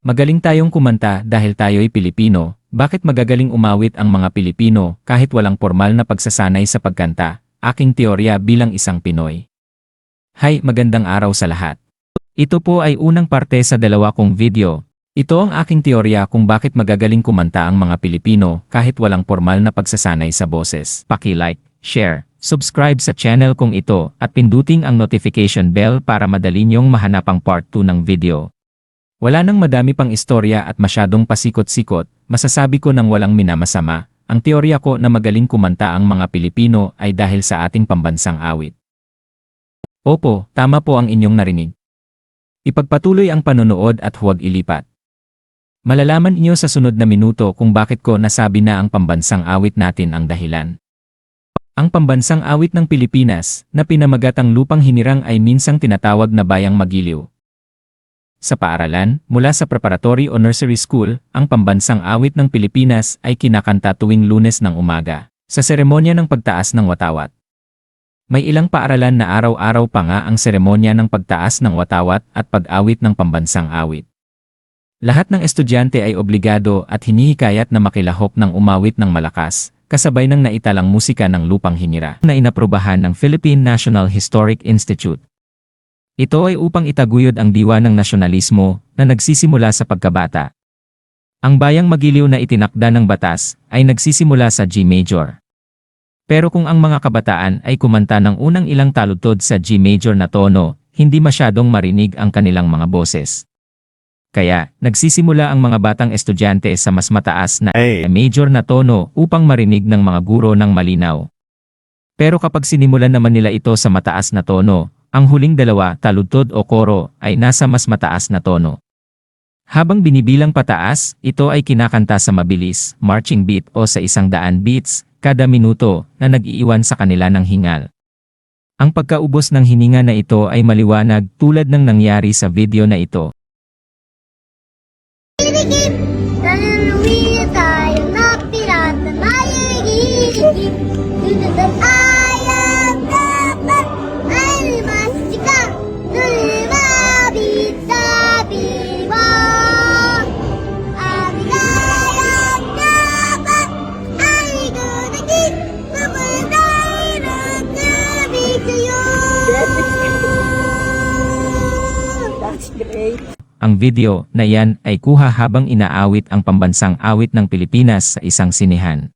Magaling tayong kumanta dahil tayo'y Pilipino, bakit magagaling umawit ang mga Pilipino kahit walang formal na pagsasanay sa pagkanta? Aking teorya bilang isang Pinoy. Hay, magandang araw sa lahat. Ito po ay unang parte sa dalawa kong video. Ito ang aking teorya kung bakit magagaling kumanta ang mga Pilipino kahit walang formal na pagsasanay sa boses. Paki-like, share, subscribe sa channel kong ito at pinduting ang notification bell para madali niyong mahanap ang part 2 ng video. Wala nang madami pang istorya at masyadong pasikot-sikot, masasabi ko nang walang minamasama, ang teorya ko na magaling kumanta ang mga Pilipino ay dahil sa ating pambansang awit. Opo, tama po ang inyong narinig. Ipagpatuloy ang panonood at huwag ilipat. Malalaman inyo sa sunod na minuto kung bakit ko nasabi na ang pambansang awit natin ang dahilan. Ang pambansang awit ng Pilipinas, na pinamagat ang lupang hinirang ay minsang tinatawag na bayang magiliw. Sa paaralan, mula sa preparatory o nursery school, ang pambansang awit ng Pilipinas ay kinakanta tuwing lunes ng umaga, sa seremonya ng pagtaas ng watawat. May ilang paaralan na araw-araw pa nga ang seremonya ng pagtaas ng watawat at pag-awit ng pambansang awit. Lahat ng estudyante ay obligado at hinihikayat na makilahok ng umawit ng malakas, kasabay ng naitalang musika ng lupang hinira na inaprubahan ng Philippine National Historic Institute. Ito ay upang itaguyod ang diwa ng nasyonalismo na nagsisimula sa pagkabata. Ang bayang magiliw na itinakda ng batas ay nagsisimula sa G major. Pero kung ang mga kabataan ay kumanta ng unang ilang taludtod sa G major na tono, hindi masyadong marinig ang kanilang mga boses. Kaya, nagsisimula ang mga batang estudyante sa mas mataas na Hey. major na tono upang marinig ng mga guro ng malinaw. Pero kapag sinimulan naman nila ito sa mataas na tono, ang huling dalawa, taludtod o koro, ay nasa mas mataas na tono. Habang binibilang pataas, ito ay kinakanta sa mabilis, marching beat o sa isang daan beats, kada minuto, na nag-iiwan sa kanila ng hingal. Ang pagkaubos ng hininga na ito ay maliwanag tulad ng nangyari sa video na ito. Tayo na pirata That's great. Ang video na yan ay kuha habang inaawit ang pambansang awit ng Pilipinas sa isang sinihan.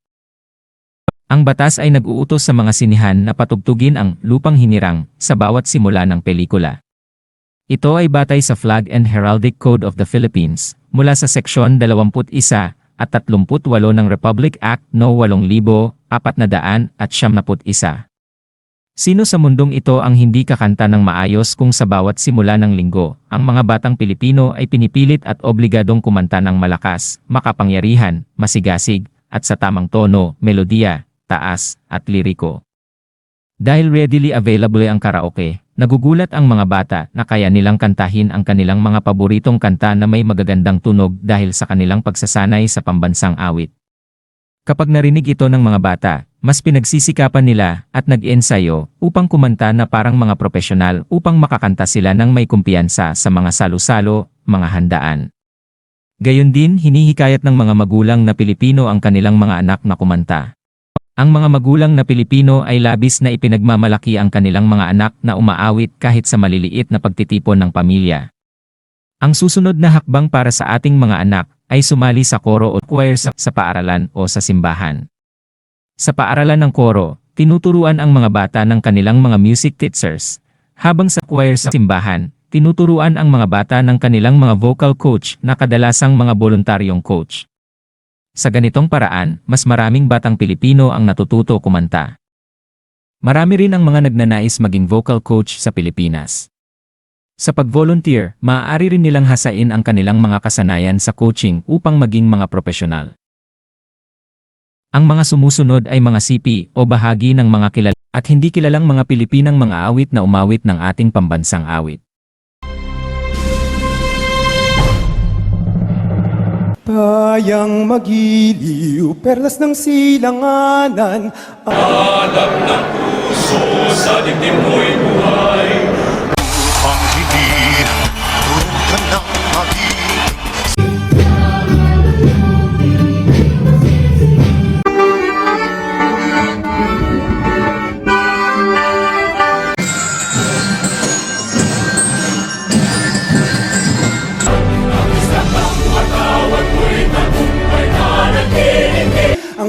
Ang batas ay nag-uutos sa mga sinihan na patugtugin ang lupang hinirang sa bawat simula ng pelikula. Ito ay batay sa Flag and Heraldic Code of the Philippines mula sa Seksyon 21 at 38 ng Republic Act No. 8,400 at 71. Sino sa mundong ito ang hindi kakanta ng maayos kung sa bawat simula ng linggo, ang mga batang Pilipino ay pinipilit at obligadong kumanta ng malakas, makapangyarihan, masigasig, at sa tamang tono, melodiya, taas, at liriko. Dahil readily available ang karaoke, nagugulat ang mga bata na kaya nilang kantahin ang kanilang mga paboritong kanta na may magagandang tunog dahil sa kanilang pagsasanay sa pambansang awit. Kapag narinig ito ng mga bata, mas pinagsisikapan nila at nag-ensayo upang kumanta na parang mga profesional upang makakanta sila ng may kumpiyansa sa mga salo-salo, mga handaan. Gayon din hinihikayat ng mga magulang na Pilipino ang kanilang mga anak na kumanta. Ang mga magulang na Pilipino ay labis na ipinagmamalaki ang kanilang mga anak na umaawit kahit sa maliliit na pagtitipon ng pamilya. Ang susunod na hakbang para sa ating mga anak ay sumali sa koro o choir sa, sa paaralan o sa simbahan. Sa paaralan ng koro, tinuturuan ang mga bata ng kanilang mga music teachers, habang sa choir sa simbahan, tinuturuan ang mga bata ng kanilang mga vocal coach na kadalasang mga voluntaryong coach. Sa ganitong paraan, mas maraming batang Pilipino ang natututo kumanta. Marami rin ang mga nagnanais maging vocal coach sa Pilipinas. Sa pag-volunteer, maaari rin nilang hasain ang kanilang mga kasanayan sa coaching upang maging mga profesional. Ang mga sumusunod ay mga sipi o bahagi ng mga kilala at hindi kilalang mga Pilipinang mga awit na umawit ng ating pambansang awit. Bayang magiliw, perlas ng silanganan sa dibdib mo'y buhay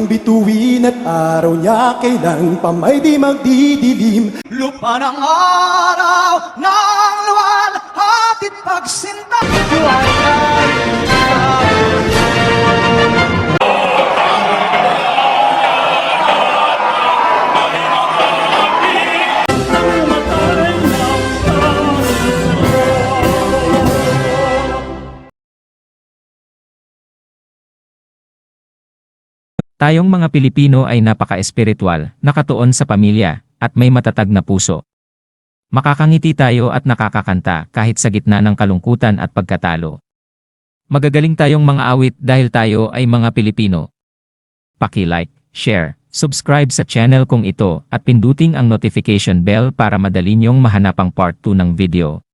Ang bituin at araw niya kailan pa may di magdidilim. Lupa ng araw Tayong mga Pilipino ay napaka-espiritual, nakatuon sa pamilya, at may matatag na puso. Makakangiti tayo at nakakakanta kahit sa gitna ng kalungkutan at pagkatalo. Magagaling tayong mga awit dahil tayo ay mga Pilipino. Paki-like, share, subscribe sa channel kong ito at pinduting ang notification bell para madali niyong mahanap ang part 2 ng video.